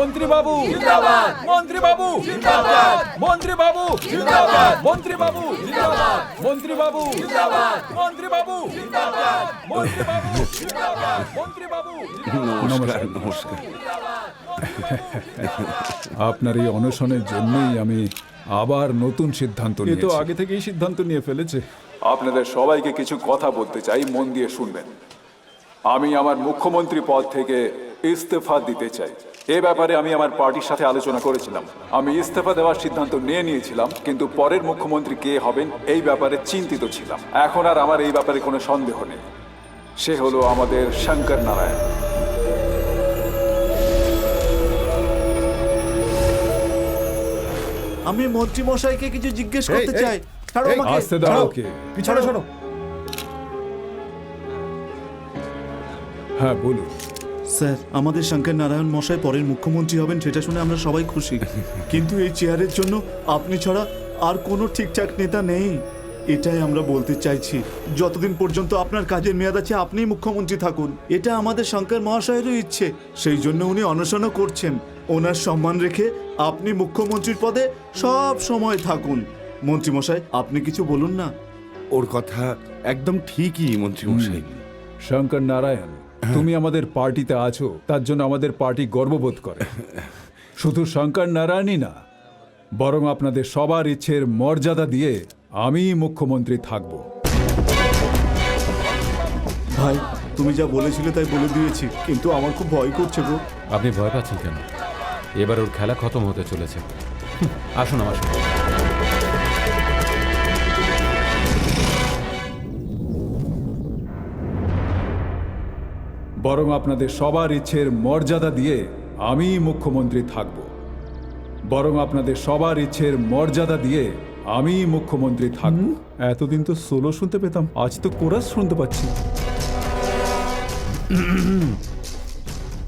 মন্ত্রী বাবু জিন্দাবাদ! মন্ত্রী বাবু জিন্দাবাদ! মন্ত্রী বাবু জিন্দাবাদ! মন্ত্রী বাবু জিন্দাবাদ! মন্ত্রী বাবু জিন্দাবাদ! মন্ত্রী বাবু জিন্দাবাদ! মন্ত্রী বাবু জিন্দাবাদ! মন্ত্রী বাবু নমস্কার। নমস্কার আপনার এই অনশনের জন্যই আমি আবার নতুন সিদ্ধান্ত এ তো নিয়েছি। আগে থেকেই সিদ্ধান্ত নিয়ে ফেলেছে। আপনাদের সবাইকে কিছু কথা বলতে চাই মন দিয়ে শুনবেন। আমি আমার মুখ্যমন্ত্রী পদ থেকে ইস্তফা দিতে চাই। এ ব্যাপারে আমি আমার পার্টির সাথে আলোচনা করেছিলাম। আমি ইস্তফা দেওয়ার সিদ্ধান্ত নিয়ে নিয়েছিলাম কিন্তু পরের মুখ্যমন্ত্রী কে হবেন এই ব্যাপারে চিন্তিত ছিলাম। এখন আর আমার এই ব্যাপারে কোনো সন্দেহ নেই। সে হলো আমাদের শঙ্কর নারায়ণ। আমি মন্ত্রী মশাইকে কিছু জিজ্ঞেস করতে চাই। ছাড়ো আমাকে। আসতে দাও ওকে। পিছনে শোনো হ্যাঁ বলুন। স্যার আমাদের শঙ্কর নারায়ণ মশাই পরের মুখ্যমন্ত্রী হবেন সেটা শুনে আমরা সবাই খুশি। কিন্তু এই চেয়ারের জন্য আপনি ছাড়া আর কোনো ঠিকঠাক নেতা নেই। এটাই আমরা বলতে চাইছি। যতদিন পর্যন্ত আপনার কাজের মেয়াদ আছে আপনিই মুখ্যমন্ত্রী থাকুন। এটা আমাদের শঙ্কর মহাশয়েরও ইচ্ছে। সেই জন্য উনি অনশনও করছেন। ওনার সম্মান রেখে আপনি মুখ্যমন্ত্রীর পদে সব সময় থাকুন। মন্ত্রীমশাই আপনি কিছু বলুন না? ওর কথা একদম ঠিকই মন্ত্রী মশাই। শঙ্কর নারায়ণ তুমি আমাদের পার্টিতে আছো তার জন্য আমাদের পার্টি গর্ববোধ করে। শুধু শঙ্কর নারায়ণই না বরং আপনাদের সবার ইচ্ছের মর্যাদা দিয়ে আমি মুখ্যমন্ত্রী থাকব। ভাই তুমি যা বলেছিলে তাই বলে দিয়েছি কিন্তু আমার খুব ভয় করছে গো। আপনি ভয় পাচ্ছেন কেন? এবার ওর খেলা খতম হতে চলেছে। আসুন আমার সাথে বরং আপনাদের সবার ইচ্ছের মর্যাদা দিয়ে আমি মুখ্যমন্ত্রী থাকব। বরং আপনাদের সবার ইচ্ছের মর্যাদা দিয়ে আমি মুখ্যমন্ত্রী থাকব। এতদিন তো সোলো শুনতে পেতাম আজ তো কোরাস শুনতে পাচ্ছি।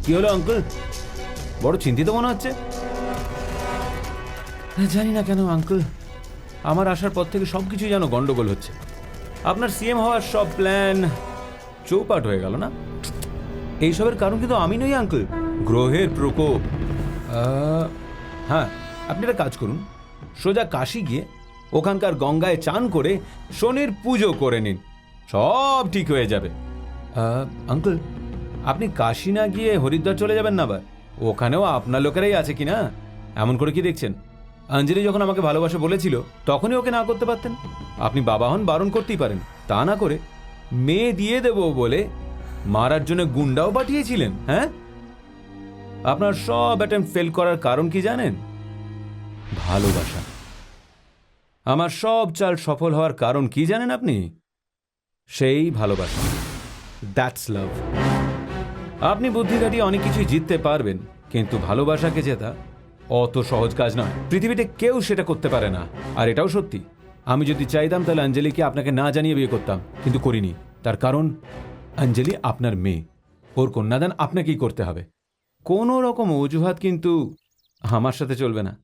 কি হলো আঙ্কেল বড় চিন্তিত মনে হচ্ছে। জানি না কেন আঙ্কেল আমার আসার পর থেকে সব কিছুই যেন গন্ডগোল হচ্ছে। আপনার সিএম হওয়ার সব প্ল্যান চৌপাট হয়ে গেল না? এইসবের কারণ কিন্তু আমি নই, আঙ্কেল। গ্রহের প্রকোপ। হ্যাঁ আপনি একটা কাজ করুন। সোজা কাশি গিয়ে ওখানকার গঙ্গায় চান করে শনির পুজো করে নিন। সব ঠিক হয়ে যাবে। আঙ্কেল, আপনি কাশি না গিয়ে হরিদ্বার চলে যাবেন না আবার? ওখানেও আপনার লোকেরাই আছে কি না এমন করে কি দেখছেন? অঞ্জলি যখন আমাকে ভালোবাসা বলেছিল, তখনই ওকে না করতে পারতেন। আপনি বাবা হন, বারণ করতেই পারেন। তা না করে মেয়ে দিয়ে দেব বলে মারার জন্য গুন্ডাও পাঠিয়েছিলেন হ্যাঁ? আপনার সব অ্যাটেম্প ফেল করার কারণ কি জানেন? ভালোবাসা। আমার সব চাল সফল হওয়ার কারণ কি জানেন আপনি? সেই ভালোবাসা। দ্যাটস লাভ আপনি বুদ্ধি খাটিয়ে অনেক কিছুই জিততে পারবেন, কিন্তু ভালোবাসাকে জেতা অত সহজ কাজ নয়। পৃথিবীতে কেউ সেটা করতে পারে না, আর এটাও সত্যি। আমি যদি চাইতাম তাহলে অঞ্জলিকে আপনাকে না জানিয়ে বিয়ে করতাম, কিন্তু করিনি। তার কারণ? অঞ্জলি আপনার মেয়ে। ওর কন্যাদান আপনাকেই করতে হবে। কোনো রকম অজুহাত কিন্তু আমার সাথে চলবে না।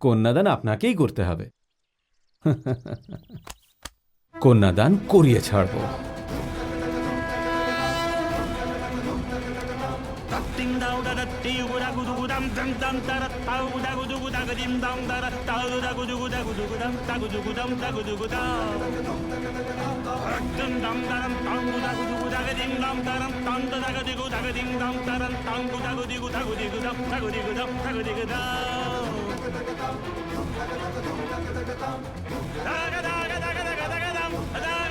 কন্যাদান আপনাকেই করতে হবে। কন্যাদান করিয়ে ছাড়বো। Ding dong da da dee gu da gu du gu dam dam dam da da da gu da gu du gu da ga dim dong da da da gu da gu du gu da gu du gu dam da gu du gu dam da gu du gu da dum dam da dam dong gu da gu du gu da ga dim dong da dam dong da ga di gu da ga dim dong da dam dong gu da gu di gu da gu di gu dam da gu di gu dam da gu di gu da da ga da ga da ga da ga da ga dam da ga da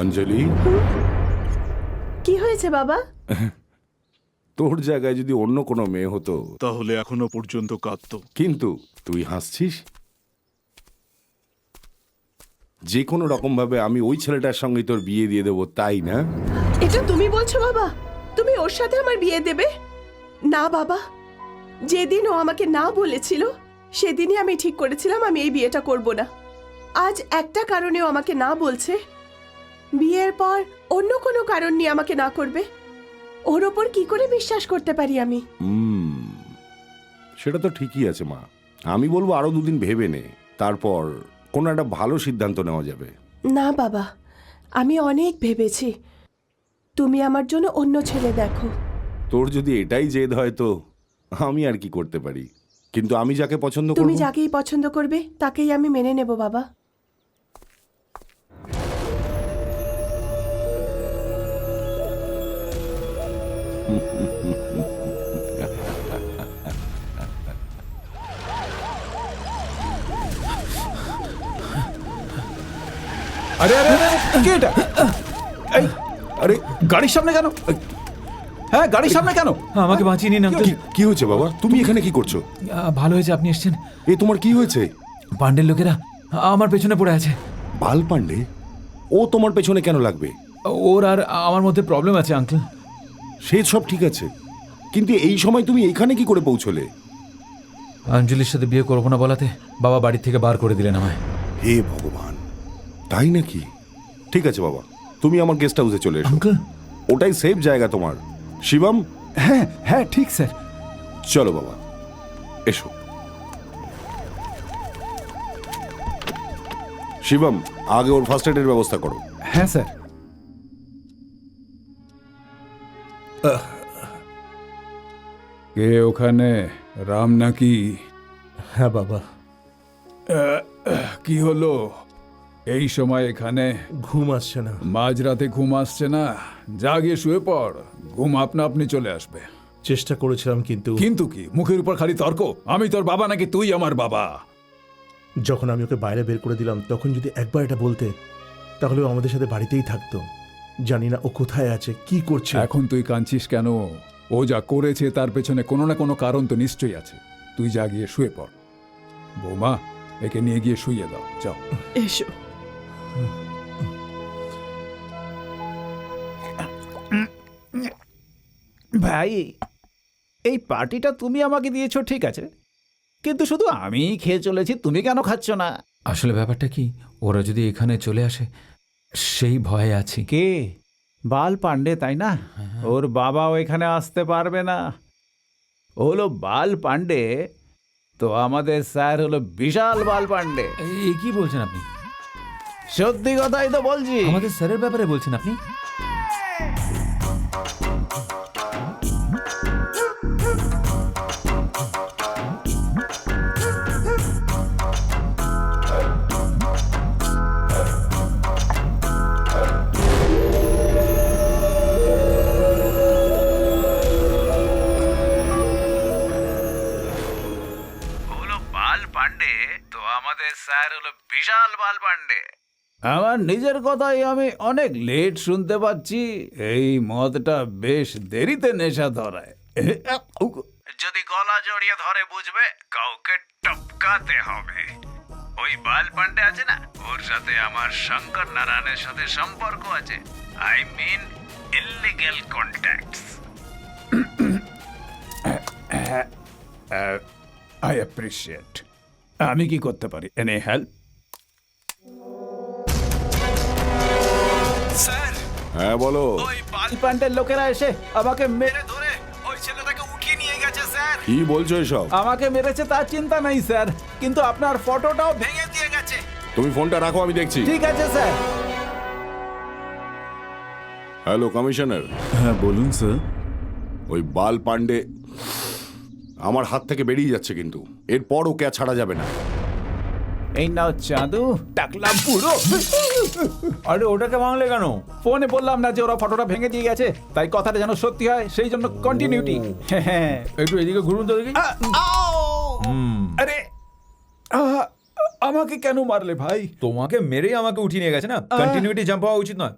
অঞ্জলি? কি হয়েছে বাবা? তোর জায়গায় যদি অন্য কোনো মেয়ে হতো। তাহলে এখনও পর্যন্ত কাঁদতো। কিন্তু তুই হাসছিস? যে কোনো রকম ভাবে আমি ওই ছেলেটার সঙ্গে তোর বিয়ে দিয়ে দেবো তাই না? এটা তুমি বলছো বাবা? তুমি ওর সাথে আমার বিয়ে দেবে? না বাবা। যেদিন ও আমাকে না বলেছিল সেদিনই আমি ঠিক করেছিলাম আমি এই বিয়েটা করব না। আজ একটা কারণে ও আমাকে না বলছে বিয়ের পর অন্য কোনো কারণ নিয়ে আমাকে না করবে? ওর ওপর কি করে বিশ্বাস করতে পারি আমি? হুম সেটা তো ঠিকই আছে মা। আমি বলব আরও দুদিন ভেবে নে তারপর কোনো একটা ভালো সিদ্ধান্ত নেওয়া যাবে। না বাবা আমি অনেক ভেবেছি। তুমি আমার জন্য অন্য ছেলে দেখো। তোর যদি এটাই জেদ হয় তো আমি আর কি করতে পারি? কিন্তু আমি যাকে পছন্দ তুমি করব যাকেই পছন্দ করবে তাকেই আমি মেনে নেব বাবা। আরে আরে কে এটা? এই আরে গাড়ির সামনে কেন? হ্যাঁ গাড়ির সামনে কেন? আমাকে বাঁচিয়ে নিন আঙ্কেল কি- কি হয়েছে বাবা? তুমি এখানে কি করছ? ভালো হয়েছে আপনি এসেছেন। এ তোমার কি হয়েছে? পান্ডের লোকেরা আমার পেছনে পড়ে আছে। বাল পান্ডে? ও তোমার পেছনে কেন লাগবে? ওর আর আমার মধ্যে প্রবলেম আছে আঙ্কেল সে সব ঠিক আছে। কিন্তু এই সময় তুমি এখানে কি করে পৌঁছলে? অঞ্জলির সাথে বিয়ে করব না বলাতে বাবা বাড়ি থেকে বার করে দিলেন আমায়। হে ভগবান তাই নাকি? ঠিক আছে বাবা তুমি আমার গেস্ট হাউসে চলে এসো। আঙ্কেল ওটাই সেফ জায়গা তোমার। শিবম? হ্যাঁ হ্যাঁ ঠিক স্যার চলো বাবা এসো। শিবম আগে ওর ফার্স্ট এডের ব্যবস্থা করো। হ্যাঁ স্যার কে ওখানে? রাম নাকি? হ্যাঁ বাবা। কি হলো? এই সময় এখানে ঘুম আসছে না। মাঝরাতে ঘুম আসছে না? জাগিয়ে শুয়ে পড়। ঘুম আপনা আপনি চলে আসবে। চেষ্টা করেছিলাম কিন্তু কিন্তু কি? মুখের উপর খালি তর্ক? আমি তোর বাবা নাকি তুই আমার বাবা? যখন আমি ওকে বাইরে বের করে দিলাম তখন যদি একবার এটা বলতে তাহলে আমাদের সাথে বাড়িতেই থাকতো। জানি না ও কোথায় আছে কি করছে। এখন তুই কাঁদছিস কেন? ও যা করেছে তার পেছনে কোনো না কোনো কারণ তো নিশ্চয়ই আছে। তুই যা গিয়ে শুয়ে পড়। বৌমা একে নিয়ে গিয়ে শুইয়ে দাও যাও। এসো। ভাই এই পার্টিটা তুমি আমাকে দিয়েছ ঠিক আছে। কিন্তু শুধু আমিই খেয়ে চলেছি তুমি কেন খাচ্ছ না? আসলে ব্যাপারটা কি? ওরা যদি এখানে চলে আসে সেই ভয়ে আছি। কে? বাল পাণ্ডে তাই না? ওর বাবা ওইখানে আসতে পারবে না। ও হলো বাল পাণ্ডে। তো আমাদের স্যার হলো বিশাল বাল পাণ্ডে। এই কি বলছেন আপনি? সত্যি কথাই তো বলছি। আমাদের স্যারের ব্যাপারে বলছেন আপনি? বাল পান্ডে। আমার নিজের কথাই আমি অনেক লেট শুনতে পাচ্ছি। এই মদটা বেশ দেরিতে নেশা ধরায়। যদি গলা জড়িয়ে ধরে বুঝবে কাউকে টপকাতে হবে। ওই বাল পান্ডে আছে না? ওর সাথে আমার শঙ্কর নারায়ণের সাথে সম্পর্ক আছে। I mean illegal contacts I appreciate আমি কি করতে পারি? এনে হেল্প হ্যাঁ বলো। ওই বাল পান্ডের লোকেরা এসে আমাকে মেরে ধরে ওই ছেলেটাকে উঠিয়ে নিয়ে গেছে স্যার। কি বলছো এসব? আমাকে মেরেছে তার চিন্তা নেই স্যার। কিন্তু আপনার ফটোটাও ভেঙে দিয়ে গেছে। তুমি ফোনটা রাখো আমি দেখছি। ঠিক আছে স্যার। Hello commissioner. হ্যাঁ বলুন স্যার। ওই বাল পান্ডে আমার হাত থেকে বেরিয়ে যাচ্ছে কিন্তু। এরপর ওকে আর ছাড়া যাবে না। এই নাও চাঁদু টাকলাম পুরো। আরে ওটাকে ভাঙলে কেন? ফোনে বললাম না যে ওরা ফটোটা ভেঙে দিয়ে গেছে তাই কথাটা যেন সত্যি হয় সেই জন্য কন্টিনিউটি একটু এদিকে ঘুরুন তো দেখি। আরে আমাকে কেন মারলে ভাই? তোমাকে মেরেই আমাকে উঠিয়ে নিয়ে গেছে না? কন্টিনিউটি জাম্প হওয়া উচিত নয়।